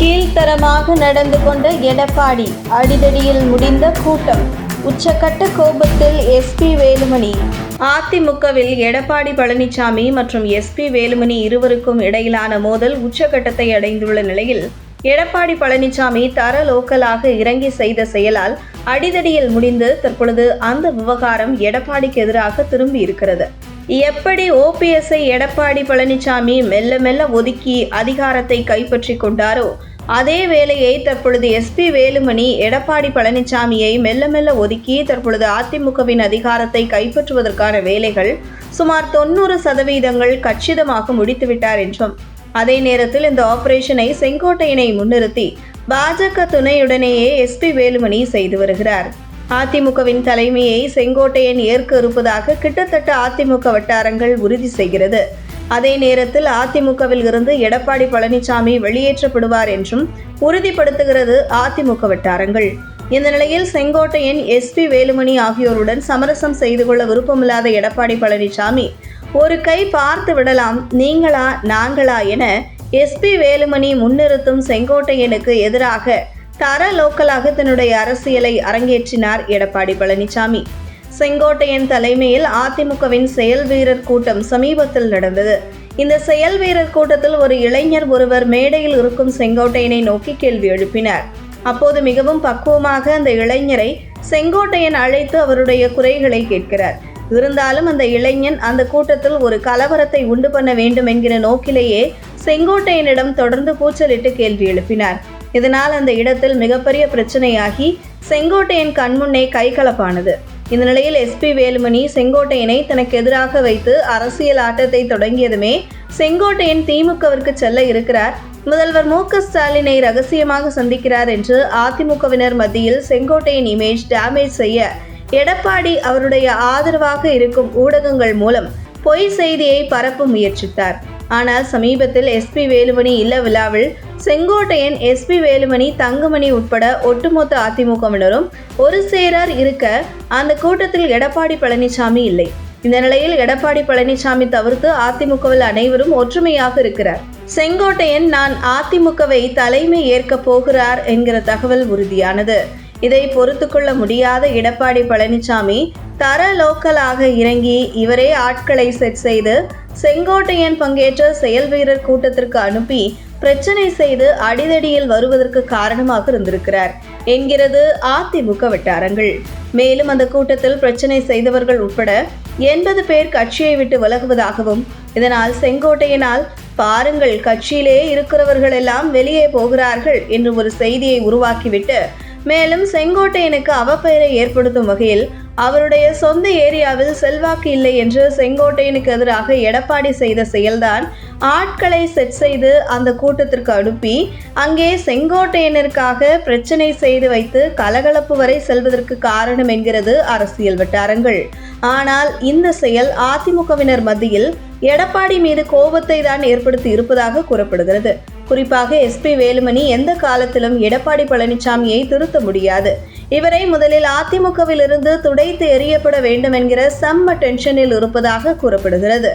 கீழ்த்தரமாக நடந்து கொண்ட எடப்பாடி அடிதடியில் முடிந்த கூட்டம். உச்சக்கட்ட கோபத்தில் எஸ்பி வேலுமணி. அதிமுகவில் எடப்பாடி பழனிசாமி மற்றும் எஸ்பி வேலுமணி இருவருக்கும் இடையிலான மோதல் உச்சக்கட்டத்தை அடைந்துள்ள நிலையில் எடப்பாடி பழனிசாமி தர லோக்கலாக இறங்கி செய்த செயலால் அடிதடியில் முடிந்து தற்பொழுது அந்த விவகாரம் எடப்பாடிக்கு எதிராக திரும்பி இருக்கிறது. எப்படி ஓபிஎஸ்ஐ எடப்பாடி பழனிசாமி மெல்ல மெல்ல ஒதுக்கி அதிகாரத்தை கைப்பற்றி கொண்டாரோ அதே வேளையை தற்பொழுது எஸ்பி வேலுமணி எடப்பாடி பழனிசாமியை மெல்ல மெல்ல ஒதுக்கி தற்பொழுது அதிமுகவின் அதிகாரத்தை கைப்பற்றுவதற்கான வேலைகள் சுமார் தொண்ணூறு சதவீதங்கள் கச்சிதமாக முடித்துவிட்டார் என்றும் அதே நேரத்தில் இந்த ஆபரேஷனை செங்கோட்டையனை முன்னிறுத்தி பாஜக துணையுடனேயே எஸ்பி வேலுமணி செய்து வருகிறார். அதிமுகவின் தலைமையை செங்கோட்டையன் ஏற்க இருப்பதாக கிட்டத்தட்ட அதிமுக வட்டாரங்கள் உறுதி செய்கிறது. அதே நேரத்தில் அதிமுகவில் இருந்து எடப்பாடி பழனிசாமி வெளியேற்றப்படுவார் என்றும் உறுதிப்படுத்துகிறது அதிமுக வட்டாரங்கள். இந்த நிலையில் செங்கோட்டையன் எஸ்பி வேலுமணி ஆகியோருடன் சமரசம் செய்து கொள்ள விருப்பமில்லாத எடப்பாடி பழனிசாமி ஒரு கை பார்த்து விடலாம் நீங்களா நாங்களா என எஸ்பி வேலுமணி முன்னிறுத்தும் செங்கோட்டையனுக்கு எதிராக தர லோக்கலாக தன்னுடைய அரசியலை அரங்கேற்றினார் எடப்பாடி பழனிசாமி. செங்கோட்டையன் தலைமையில் அதிமுகவின் செயல் வீரர் கூட்டம் சமீபத்தில் நடந்தது. இந்த செயல் வீரர் கூட்டத்தில் ஒரு இளைஞர் ஒருவர் மேடையில் இருக்கும் செங்கோட்டையனை நோக்கி கேள்வி எழுப்பினார். அப்போது மிகவும் பக்குவமாக அந்த இளைஞரை செங்கோட்டையன் அழைத்து அவருடைய குறைகளை கேட்கிறார். இருந்தாலும் அந்த இளைஞன் அந்த கூட்டத்தில் ஒரு கலவரத்தை உண்டு பண்ண வேண்டும் என்கிற நோக்கிலேயே செங்கோட்டையனிடம் தொடர்ந்து கூச்சலிட்டு கேள்வி எழுப்பினார். இதனால் அந்த இடத்தில் மிகப்பெரிய பிரச்சனையாகி செங்கோட்டையின் கண்முன்னே கைகலப்பானது. இந்த நிலையில் எஸ்பி வேலுமணி செங்கோட்டையனை தனக்கு எதிராக வைத்து அரசியல் ஆட்டத்தை தொடங்கியதுமே செங்கோட்டையன் திமுகவிற்கு செல்ல இருக்கிறார். முதல்வர் மு ஸ்டாலினை ரகசியமாக சந்திக்கிறார் என்று அதிமுகவினர் மத்தியில் செங்கோட்டையன் இமேஜ் டேமேஜ் செய்ய எடப்பாடி அவருடைய ஆதரவாக இருக்கும் ஊடகங்கள் மூலம் பொய் செய்தியை பரப்ப முயற்சித்தார். ஆனால் சமீபத்தில் எஸ்பி வேலுமணி இல்ல விழாவில் செங்கோட்டையன் எஸ்பி வேலுமணி தங்கமணி உட்பட ஒட்டுமொத்த அதிமுகவினரும் ஒரு சேரார் இருக்க அந்த கூட்டத்தில் எடப்பாடி பழனிசாமி இல்லை. இந்த நிலையில் எடப்பாடி பழனிசாமி தவிர்த்து அதிமுகவில் அனைவரும் ஒற்றுமையாக இருக்கிறார். செங்கோட்டையன் நான் அதிமுகவை தலைமை ஏற்கப் போகிறார் என்கிற தகவல் உறுதியானது. இதை பொறுத்து கொள்ள முடியாத எடப்பாடி பழனிசாமி தர லோக்கலாக இறங்கி இவரே ஆட்களை செட் செய்து செங்கோட்டையன் பங்கேற்ற செயல் வீரர் கூட்டத்திற்கு அனுப்பி பிரச்சனை செய்து அடிதடியில் வருவதற்கு காரணமாக இருந்திருக்கிறார். என்கிறது அதிமுக வட்டாரங்கள். மேலும் அந்த கூட்டத்தில் பிரச்சனை செய்தவர்கள் உட்பட எண்பது பேர் கட்சியை விட்டு விலகுவதாகவும் இதனால் செங்கோட்டையனால் பாருங்கள் கட்சியிலே இருக்கிறவர்கள் எல்லாம் வெளியே போகிறார்கள் என்று ஒரு செய்தியை உருவாக்கிவிட்டு மேலும் செங்கோட்டையனுக்கு அவப்பெயரை ஏற்படுத்தும் வகையில் அவருடைய சொந்த ஏரியாவில் செல்வாக்கு இல்லை என்று செங்கோட்டையனுக்கு எதிராக எடப்பாடி செய்த செயல்தான் ஆட்களை செட் செய்து அந்த கூட்டத்திற்கு அனுப்பி அங்கே செங்கோட்டையனருக்காக பிரச்சனை செய்து வைத்து கலகலப்பு வரை செல்வதற்கு காரணம் என்கிறது அரசியல் வட்டாரங்கள். ஆனால் இந்த செயல் அதிமுகவினர் மத்தியில் எடப்பாடி மீது கோபத்தை தான் ஏற்படுத்தி இருப்பதாக கூறப்படுகிறது. குறிப்பாக எஸ்பி வேலுமணி எந்த காலத்திலும் எடப்பாடி பழனிசாமியை திருத்த முடியாது. இவரை முதலில் அதிமுகவில் இருந்து துடைத்து எறியப்பட வேண்டும் என்கிற செம்ம டென்ஷனில் இருப்பதாக கூறப்படுகிறது.